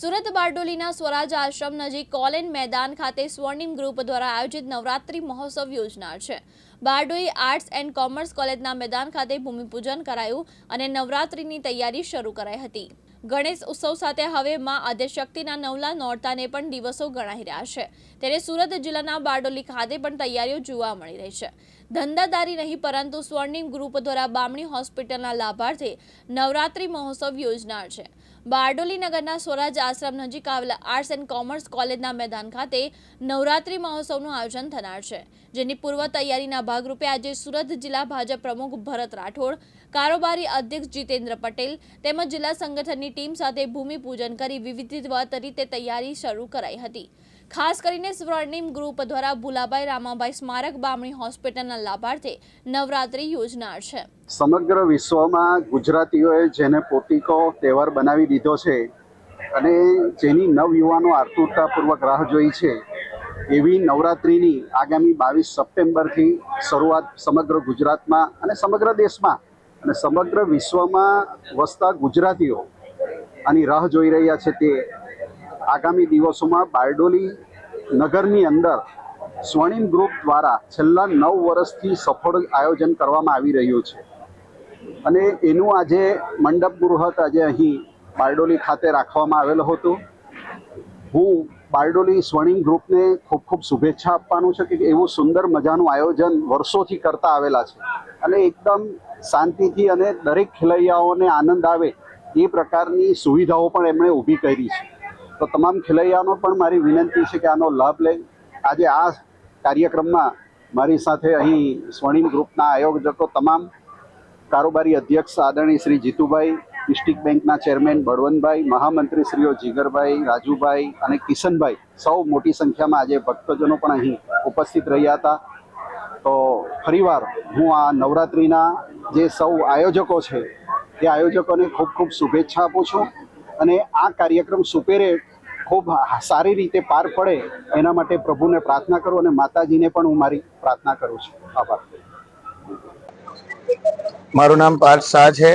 સુરત બારડોલીના સ્વરાજ આશ્રમ નજીક કોલેન મેદાન ખાતે સ્વર્ણિમ ગ્રુપ દ્વારા આયોજિત નવરાત્રી મહોત્સવ યોજનાર છે. બારડોલી આર્ટ્સ એન્ડ કોમર્સ કોલેજના મેદાન ખાતે ભૂમિપૂજન કરાયું અને નવરાત્રીની તૈયારી શરૂ કરાઈ હતી. ગણેશ ઉત્સવ સાથે હવે માં આદ્યશક્તિના નવલા નોરતાને પણ દિવસો ગણાઈ રહ્યા છે. ત્યારે સુરત જિલ્લાના બારડોલી ખાતે પણ તૈયારીઓ જોવા મળી રહી છે. ધંધાદારી નહીં, પરંતુ સ્વર્ણિમ ગ્રુપ દ્વારા બામણી હોસ્પિટલના લાભાર્થે નવરાત્રી મહોત્સવ યોજનાર છે. બારડોલી નગરના સ્વરાજ આશ્રમ નજીક આવેલા આર્ટ્સ એન્ડ કોમર્સ કોલેજના મેદાન ખાતે નવરાત્રી મહોત્સવનું આયોજન થનાર છે. જેની પૂર્વ તૈયારીના ભાગરૂપે આજે સુરત જિલ્લા ભાજપ પ્રમુખ ભરત રાઠોડ, કારોબારી અધ્યક્ષ જીતેન્દ્ર પટેલ તેમજ જિલ્લા સંગઠનની ટીમ સાથે ભૂમિપૂજન કરી વિવિધવત રીતે તૈયારી શરૂ કરાઈ હતી. ખાસ કરીને સ્વર્ણિમ ગ્રુપ દ્વારા ભુલાભાઈ રામાભાઈ સ્મારક બામણી હોસ્પિટલના લાભાર્થે નવરાત્રી યોજનાર છે. સમગ્ર વિશ્વમાં ગુજરાતીઓએ જેને પોતીકો તહેવાર બનાવી દીધો છે અને જેની નવયુવાનો આતુરતાપૂર્વક રાહ જોઈ છે, એવી નવરાત્રિની આગામી બાવીસ સપ્ટેમ્બરથી શરૂઆત સમગ્ર ગુજરાતમાં અને સમગ્ર દેશમાં અને સમગ્ર વિશ્વમાં વસતા ગુજરાતીઓ આની રાહ જોઈ રહ્યા છે તે આગામી દિવસોમાં બારડોલી નગરની અંદર સ્વર્ણિમ ગ્રુપ દ્વારા છેલ્લા નવ વર્ષથી સફળ આયોજન કરવામાં આવી રહ્યું છે. અને એનું આજે મંડપ ગૃહત આજે અહીં બારડોલી ખાતે રાખવામાં આવેલો હતો. હું બારડોલી સ્વર્ણિમ ગ્રુપને ખૂબ ખૂબ શુભેચ્છા આપવાનું છે કે એવું સુંદર મજાનું આયોજન વર્ષોથી કરતા આવેલા છે. અને એકદમ શાંતિથી અને દરેક ખેલૈયાઓને આનંદ આવે એ પ્રકારની સુવિધાઓ પણ એમણે ઊભી કરી છે. તો તમામ ખેલૈયાઓનો પણ મારી વિનંતી છે કે આનો લાભ લે. આજે આ કાર્યક્રમમાં મારી સાથે અહીં સ્વર્ણિમ ગ્રુપના આયોજકો તમામ કારોબારી અધ્યક્ષ આદરણીય શ્રી જીતુભાઈ, ડિસ્ટ્રિક્ટ બેંકના ચેરમેન બળવંતભાઈ મહામંત્રી શ્રીઓ જીગરભાઈ, રાજુભાઈ અને કિશનભાઈ. સૌ મોટી સંખ્યામાં આજે ભક્તજનો પણ અહીં ઉપસ્થિત રહ્યા હતા. તો ફરીવાર હું આ નવરાત્રિના જે સૌ આયોજકો છે, એ આયોજકોને ખૂબ ખૂબ શુભેચ્છા આપું છું. અને આ કાર્યક્રમ સુપેરે ખૂબ સારી રીતે પાર પડે એના માટે પ્રભુને પ્રાર્થના કરું અને માતાજીને પણ હું મારી પ્રાર્થના કરું છું. આભાર. મારું નામ પાર્થ શાહ છે.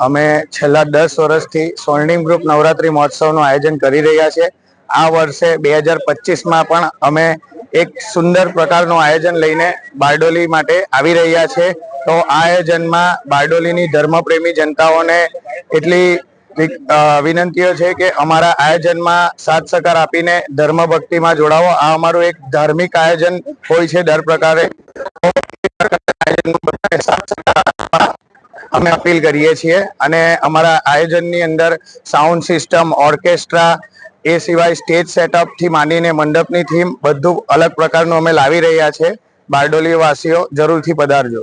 અમે છેલ્લા દસ વર્ષથી સ્વર્ણિમ ગ્રુપ નવરાત્રી મહોત્સવનું આયોજન કરી રહ્યા છે આ વર્ષે બે હજાર પચીસમાં પણ અમે એક સુંદર પ્રકારનું આયોજન લઈને બારડોલી માટે આવી રહ્યા છે તો આ આયોજનમાં બારડોલીની ધર્મપ્રેમી જનતાઓને એટલી વિનંતીઓ છે કે અમારા આયોજનમાં સાથ સહકાર આપીને ધર્મ ભક્તિમાં જોડાવો. આ અમારું એક ધાર્મિક આયોજન હોય છે દર પ્રકારે. અમે અપીલ કરીએ છીએ અને અમારા આયોજનની અંદર સાઉન્ડ સિસ્ટમ, ઓર્કેસ્ટ્રા, એ સિવાય સ્ટેજ સેટઅપથી માંડીને મંડપની થીમ બધું અલગ પ્રકારનું અમે લાવી રહ્યા છે. બારડોલી વાસીઓ જરૂરથી પધારજો.